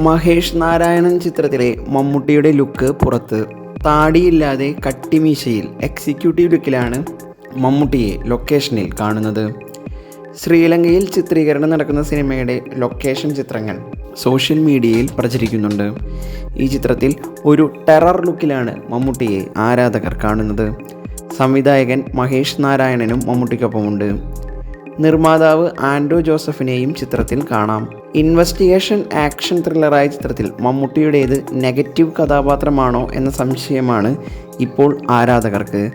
മഹേഷ് നാരായണൻ ചിത്രത്തിലെ മമ്മൂട്ടിയുടെ ലുക്ക് പുറത്ത് താടിയില്ലാതെ കട്ടിമീശയിൽ എക്സിക്യൂട്ടീവ് ലുക്കിലാണ് മമ്മൂട്ടിയെ ലൊക്കേഷനിൽ കാണുന്നത്. ശ്രീലങ്കയിൽ ചിത്രീകരണം നടക്കുന്ന സിനിമയുടെ ലൊക്കേഷൻ ചിത്രങ്ങൾ സോഷ്യൽ മീഡിയയിൽ പ്രചരിക്കുന്നുണ്ട്. ഈ ചിത്രത്തിൽ ഒരു ടെറർ ലുക്കിലാണ് മമ്മൂട്ടിയെ ആരാധകർ കാണുന്നത്. സംവിധായകൻ മഹേഷ് നാരായണനും മമ്മൂട്ടിക്കൊപ്പമുണ്ട്. നിർമ്മാതാവ് ആൻഡ്രൂ ജോസഫിനെയും ചിത്രത്തിൽ കാണാം. ഇൻവെസ്റ്റിഗേഷൻ ആക്ഷൻ ത്രില്ലറായ ചിത്രത്തിൽ മമ്മൂട്ടിയുടേത് നെഗറ്റീവ് കഥാപാത്രമാണോ എന്ന സംശയമാണ് ഇപ്പോൾ ആരാധകർക്ക്.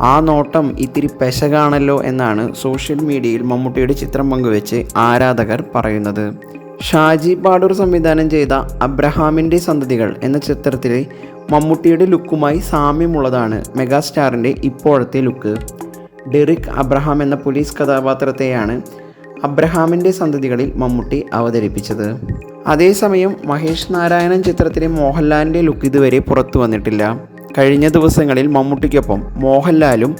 ആ നോട്ടം ഇത്തിരി പെശകാണല്ലോ എന്നാണ് സോഷ്യൽ മീഡിയയിൽ മമ്മൂട്ടിയുടെ ചിത്രം പങ്കുവെച്ച് ആരാധകർ പറയുന്നത്. ഷാജി പാടൂർ സംവിധാനം ചെയ്ത അബ്രഹാമിന്റെ സന്തതികൾ എന്ന ചിത്രത്തിലെ മമ്മൂട്ടിയുടെ ലുക്കുമായി സാമ്യമുള്ളതാണ് മെഗാസ്റ്റാറിന്റെ ഇപ്പോഴത്തെ ലുക്ക്. ഡെറിക് അബ്രഹാം എന്ന പോലീസ് കഥാപാത്രത്തെയാണ് അബ്രഹാമിന്റെ സന്തതികളിൽ മമ്മൂട്ടി അവതരിപ്പിച്ചത്. അതേസമയം മഹേഷ് നാരായണൻ ചിത്രത്തിലെ മോഹൻലാലിന്റെ ലുക്ക് ഇതുവരെ പുറത്തു വന്നിട്ടില്ല. കഴിഞ്ഞ ദിവസങ്ങളിൽ മമ്മൂട്ടിക്കൊപ്പം മോഹൻലാലും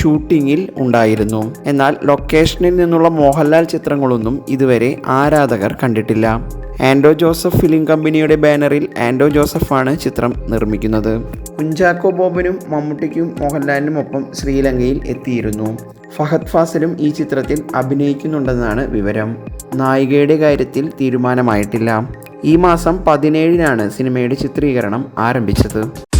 ഷൂട്ടിങ്ങിൽ ഉണ്ടായിരുന്നു. എന്നാൽ ലൊക്കേഷനിൽ നിന്നുള്ള മോഹൻലാൽ ചിത്രങ്ങളൊന്നും ഇതുവരെ ആരാധകർ കണ്ടിട്ടില്ല. ആൻഡോ ജോസഫ് ഫിലിം കമ്പനിയുടെ ബാനറിൽ ആൻഡോ ജോസഫാണ് ചിത്രം നിർമ്മിക്കുന്നത്. കുഞ്ചാക്കോ ബോബനും മമ്മൂട്ടിക്കും മോഹൻലാലിനും ഒപ്പം ശ്രീലങ്കയിൽ എത്തിയിരുന്നു. ഫഹദ് ഫാസിലും ഈ ചിത്രത്തിൽ അഭിനയിക്കുന്നുണ്ടെന്നാണ് വിവരം. നായികയുടെ കാര്യത്തിൽ തീരുമാനമായിട്ടില്ല. ഈ മാസം പതിനേഴിനാണ് സിനിമയുടെ ചിത്രീകരണം ആരംഭിച്ചത്.